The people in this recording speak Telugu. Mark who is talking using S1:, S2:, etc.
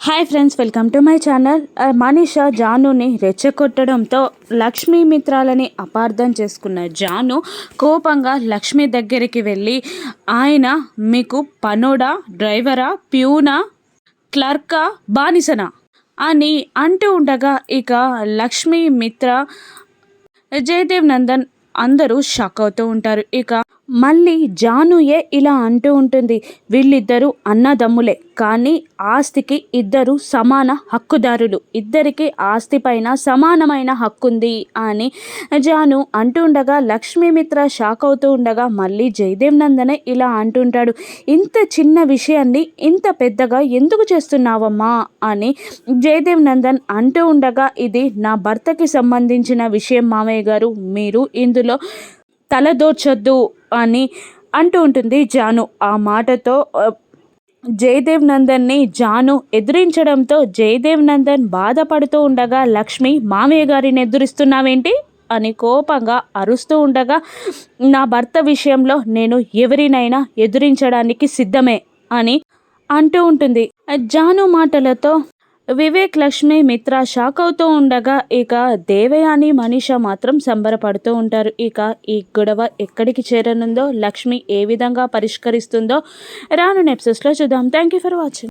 S1: Hi friends welcome to my channel Manisha జానుని రెచ్చగొట్టడంతో లక్ష్మీ మిత్రాలని అపార్థం చేసుకున్న జాను కోపంగా లక్ష్మి దగ్గరికి వెళ్ళి ఆయన మీకు పనోడా డ్రైవరా ప్యూనా క్లర్కా బానిసనా? అని అంటూ ఉండగా ఇక లక్ష్మీ మిత్ర జయదేవ్ నందన్ అందరూ షాక్ అవుతూ ఉంటారు. ఇక మళ్ళీ జానుయే ఇలా అంటూ ఉంటుంది. వీళ్ళిద్దరూ అన్నదమ్ములే. కానీ ఆస్తికి ఇద్దరు సమాన హక్కుదారులు. ఇద్దరికి ఆస్తి పైన సమానమైన హక్కుంది అని జాను అంటుండగా లక్ష్మీమిత్ర షాక్ అవుతూ ఉండగా మళ్ళీ జయదేవ్ నందనే ఇలా అంటుంటాడు ఇంత చిన్న విషయాన్ని ఇంత పెద్దగా ఎందుకు చేస్తున్నావమ్మా? అని జయదేవ్ నందన్ అంటూ ఉండగా ఇది నా భర్తకి సంబంధించిన విషయం మామయ్య గారు. మీరు ఇందులో తలదోర్చొద్దు అని అంటూ ఉంటుంది జాను. ఆ మాటతో జయదేవ్ నందన్ని జాను ఎదిరించడంతో జయదేవ్ నందన్ బాధపడుతూ ఉండగా లక్ష్మి మామయ్య గారిని ఎదురిస్తున్నావేంటి? అని కోపంగా అరుస్తూ ఉండగా నా భర్త విషయంలో నేను ఎవరినైనా ఎదురించడానికి సిద్ధమే అని అంటూ ఉంటుంది. జాను మాటలతో వివేక్ లక్ష్మి మిత్ర షాక్ అవుతూ ఉండగా ఇక దేవయాని మనీష మాత్రం సంబరపడుతూ ఉంటారు. ఇక ఈ గొడవ ఎక్కడికి చేరనుందో లక్ష్మి ఏ విధంగా పరిష్కరిస్తుందో రాను నెప్సెస్లో చూద్దాం. Thank you for watching